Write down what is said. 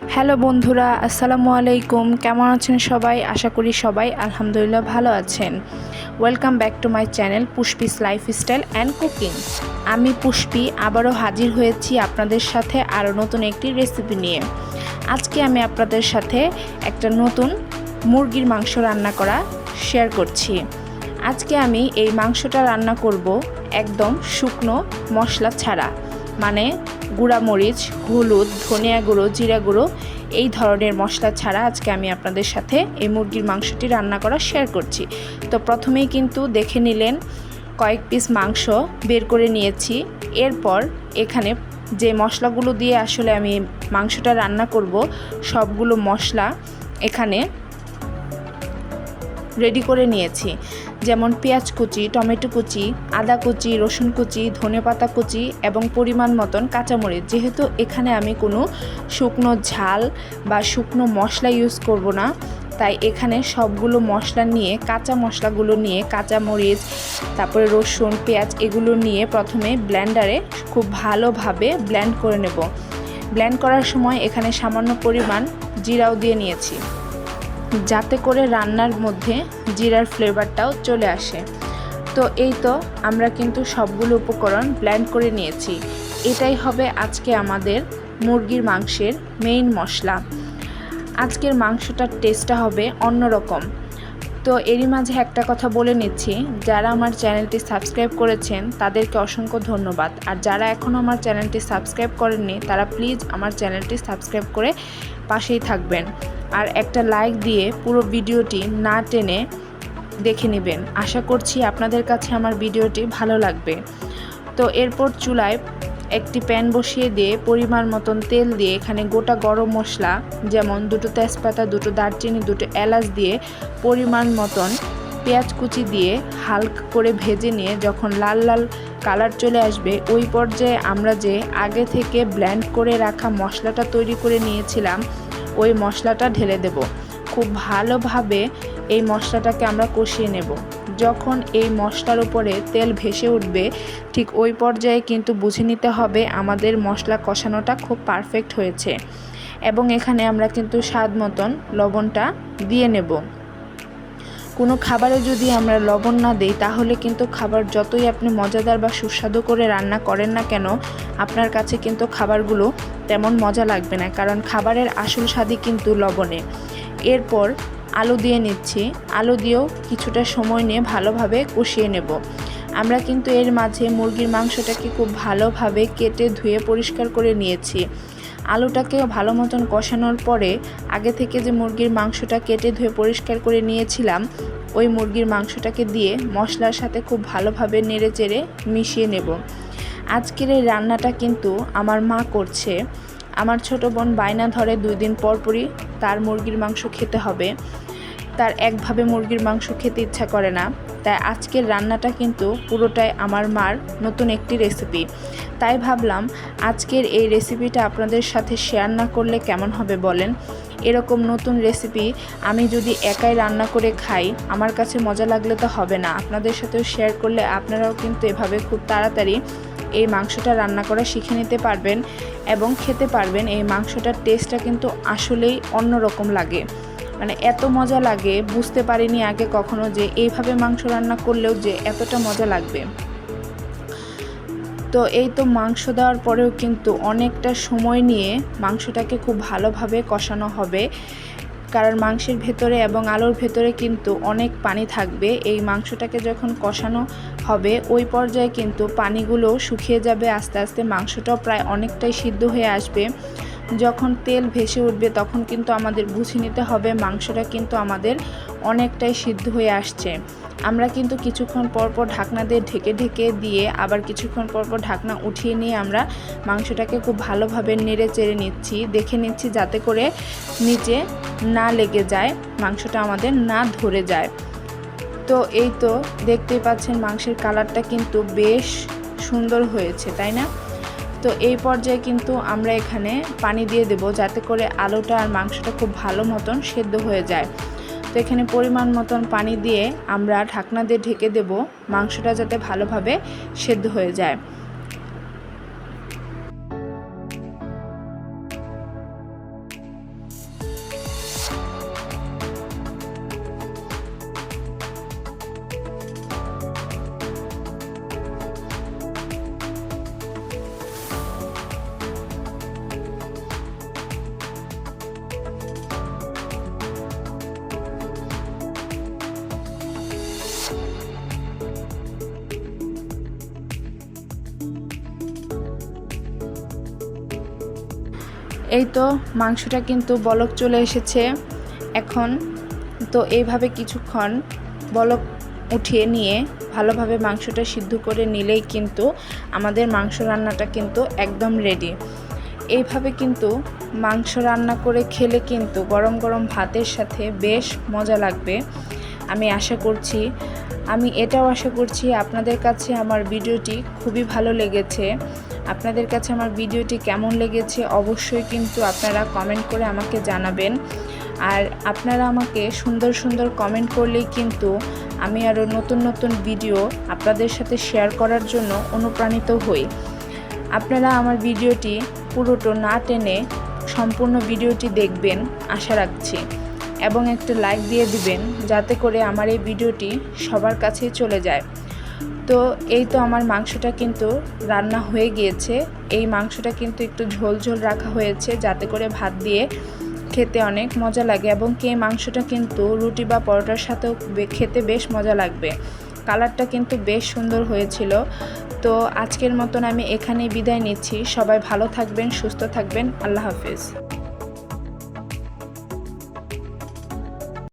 Hello বন্ধুরা, আসসালামু আলাইকুম। কেমন আছেন সবাই? আশা করি সবাই আলহামদুলিল্লাহ ভালো আছেন। Welcome back to my channel Pushpi's lifestyle and cooking আমি পুষ্পি, আবারও হাজির হয়েছি আপনাদের সাথে আরও নতুন একটি রেসিপি নিয়ে। আজকে আমি আপনাদের সাথে একটা নতুন মুরগির মাংস রান্না করা শেয়ার করছি। আজকে আমি এই মাংসটা রান্না করব একদম শুকনো মশলা ছাড়া মানে গুঁড়া মরিচ হলুদ, ধনিয়া গুঁড়ো, জিরা গুঁড়ো, এই ধরনের মশলা ছাড়া আজকে আমি আপনাদের সাথে এই মুরগির মাংসটি রান্না করা শেয়ার করছি। তো প্রথমেই কিন্তু দেখে নিলেন কয়েক পিস মাংস বের করে নিয়েছি। এরপর এখানে যে মশলাগুলো দিয়ে আসলে আমি মাংসটা রান্না করব, সবগুলো মশলা এখানে রেডি করে নিয়েছি। যেমন পেঁয়াজ কুচি, টমেটো কুচি, আদা কুচি, রসুন কুচি, ধনেপাতা কুচি এবং পরিমাণ মতন কাঁচামরিচ। যেহেতু এখানে আমি কোনো শুকনো ঝাল বা শুকনো মশলা ইউজ করব না, তাই এখানে সবগুলো মশলা নিয়ে, কাঁচা মশলাগুলো নিয়ে কাঁচা মরিচ তারপরে রসুন, পেঁয়াজ এগুলো নিয়ে প্রথমে ব্লেন্ডারে খুব ভালোভাবে ব্ল্যান্ড করে নেব। ব্ল্যান্ড করার সময় এখানে সামান্য পরিমাণ জিরাও দিয়ে নিয়েছি। যাতে করে রান্নার মধ্যে জিরার ফ্লেভারটাও চলে আসে। তো এই তো আমরা কিন্তু সবগুলো উপকরণ ব্ল্যান্ড করে নিয়েছি। এটাই হবে আজকে আমাদের মুরগির মাংসের মেইন মশলা। আজকের মাংসটার টেস্টটা হবে অন্যরকম। তো এরই মাঝে একটা কথা বলে নিচ্ছি, যারা আমার চ্যানেলটি সাবস্ক্রাইব করেছেন, তাদেরকে অসংখ্য ধন্যবাদ। আর যারা এখনও আমার চ্যানেলটি সাবস্ক্রাইব করেননি, তারা প্লিজ আমার চ্যানেলটি সাবস্ক্রাইব করে পাশেই থাকবেন। আর একটা লাইক দিয়ে পুরো ভিডিওটি না টেনে দেখে নেবেন। আশা করছি আপনাদের কাছে আমার ভিডিওটি ভালো লাগবে। তো এরপর চুলায় একটি প্যান বসিয়ে দিয়ে পরিমাণ মতন তেল দিয়ে এখানে গোটা গরম মশলা, যেমন দুটো তেজপাতা, দুটো দারচিনি, দুটো এলাচ দিয়ে পরিমাণ মতন পেঁয়াজ কুচি দিয়ে হালকা করে ভেজে নিয়ে যখন লাল লাল কালার চলে আসবে, ওই পর্যায়ে আমরা যে আগে থেকে ব্ল্যান্ড করে রাখা মশলাটা তৈরি করে নিয়েছিলাম ওই মশলাটা ঢেলে দেব। খুব ভালোভাবে এই মশলাটাকে আমরা কষিয়ে নেব। যখন এই মশলার উপরে তেল ভেসে উঠবে, ঠিক ওই পর্যায়ে কিন্তু বুঝে নিতে হবে আমাদের মশলা কষানোটা খুব পারফেক্ট হয়েছে। এবং এখানে আমরা কিন্তু স্বাদ মতন লবণটা দিয়ে নেব। কোনো খাবারে যদি আমরা লবণ না দিই, তাহলে কিন্তু খাবার যতই আপনি মজাদার বা সুস্বাদু করে রান্না করেন না কেন, আপনার কাছে কিন্তু খাবারগুলো তেমন মজা লাগবে না, কারণ খাবারের আসল স্বাদই কিন্তু লবণে। এরপর আলু দিয়ে নিচ্ছি। আলু দিয়েও কিছুটা সময় নিয়ে ভালোভাবে কষিয়ে নেব। আমরা কিন্তু এর মাঝে মুরগির মাংসটাকে খুব ভালোভাবে কেটে ধুয়ে পরিষ্কার করে নিয়েছি। আলুটাকেও ভালো মতন কষানোর পরে আগে থেকে যে মুরগির মাংসটা কেটে ধুয়ে পরিষ্কার করে নিয়েছিলাম, ওই মুরগির মাংসটাকে দিয়ে মশলার সাথে খুব ভালোভাবে নেড়ে চেড়ে মিশিয়ে নেব। আজকের এই রান্নাটা কিন্তু আমার মা করছে। আমার ছোট বোন বায়না ধরে দুই দিন পর পরই তার মুরগির মাংস খেতে হবে। তার একভাবে মুরগির মাংস খেতে ইচ্ছা করে না। তাই আজকের রান্নাটা কিন্তু পুরোটাই আমার মার নতুন একটি রেসিপি তাই ভাবলাম আজকের এই রেসিপিটা আপনাদের সাথে শেয়ার না করলে কেমন হবে বলেন? এরকম নতুন রেসিপি আমি যদি একাই রান্না করে খাই, আমার কাছে মজা লাগলে তো হবে না। আপনাদের সাথেও শেয়ার করলে আপনারাও কিন্তু এভাবে খুব তাড়াতাড়ি এই মাংসটা রান্না করা শিখে নিতে পারবেন এবং খেতে পারবেন। এই মাংসটার টেস্টটা কিন্তু আসলেই অন্যরকম লাগে। মানে এত মজা লাগে, বুঝতে পারিনি আগে কখনো যে এইভাবে মাংস রান্না করলেও যে এতটা মজা লাগবে। তো এই তো মাংস দেওয়ার পরেও কিন্তু অনেকটা সময় নিয়ে মাংসটাকে খুব ভালোভাবে কষানো হবে। কারণ মাংসের ভেতরে এবং আলুর ভেতরে কিন্তু অনেক পানি থাকবে। এই মাংসটাকে যখন কষানো হবে, ওই পর্যায়ে কিন্তু পানিগুলো শুকিয়ে যাবে, আস্তে আস্তে মাংসটাও প্রায় অনেকটাই সিদ্ধ হয়ে আসবে। যখন তেল ভেসে উঠবে তখন কিন্তু আমাদের বুঝে নিতে হবে মাংসটা কিন্তু আমাদের অনেকটাই সিদ্ধ হয়ে আসছে। আমরা কিন্তু কিছুক্ষণ পরপর ঢাকনা দিয়ে ঢেকে ঢেকে দিয়ে আবার কিছুক্ষণ পরপর ঢাকনা উঠিয়ে নিয়ে আমরা মাংসটাকে খুব ভালোভাবে নেড়ে চেড়ে নিচ্ছি, দেখে নিচ্ছি যাতে করে নিচে না লেগে যায়, মাংসটা আমাদের না ধরে যায়। তো এই তো দেখতেই পাচ্ছেন মাংসের কালারটা কিন্তু বেশ সুন্দর হয়েছে, তাই না? তো এই পর্যায়ে কিন্তু আমরা এখানে পানি দিয়ে দেব যাতে করে আলুটা আর মাংসটা খুব ভালো মতন সেদ্ধ হয়ে যায়। তো এখানে পরিমাণ মতন পানি দিয়ে আমরা ঢাকনা দিয়ে ঢেকে দেব মাংসটা যাতে ভালোভাবে সেদ্ধ হয়ে যায়। এই তো মাংসটা কিন্তু বলক চলে এসেছে। এখন তো এইভাবে কিছুক্ষণ বলক উঠিয়ে নিয়ে ভালোভাবে মাংসটা সিদ্ধ করে নিলেই কিন্তু আমাদের মাংস রান্নাটা কিন্তু একদম রেডি এইভাবে কিন্তু মাংস রান্না করে খেলে কিন্তু গরম গরম ভাতের সাথে বেশ মজা লাগবে। আমি আশা করছি, আমি এটাও আশা করছি আপনাদের কাছে আমার ভিডিওটি খুবই ভালো লেগেছে। আপনাদের কাছে আমার ভিডিওটি কেমন লেগেছে অবশ্যই কিন্তু আপনারা কমেন্ট করে আমাকে জানাবেন। আর আপনারা আমাকে সুন্দর সুন্দর কমেন্ট করলেই কিন্তু আমি আরও নতুন নতুন ভিডিও আপনাদের সাথে শেয়ার করার জন্য অনুপ্রাণিত হই। আপনারা আমার ভিডিওটি পুরোটো না টেনে সম্পূর্ণ ভিডিওটি দেখবেন, আশা রাখছি। এবং একটা লাইক দিয়ে দিবেন, যাতে করে আমার এই ভিডিওটি সবার কাছেই চলে যায়। তো এই তো আমার মাংসটা কিন্তু রান্না হয়ে গিয়েছে। এই মাংসটা কিন্তু একটু ঝোল ঝোল রাখা হয়েছে যাতে করে ভাত দিয়ে খেতে অনেক মজা লাগে এবং কি মাংসটা কিন্তু রুটি বা পরোটার সাথেও খেতে বেশ মজা লাগবে। কালারটা কিন্তু বেশ সুন্দর হয়েছিল। তো আজকের মতন আমি এখানেই বিদায় নিচ্ছি। সবাই ভালো থাকবেন, সুস্থ থাকবেন। আল্লাহ হাফিজ।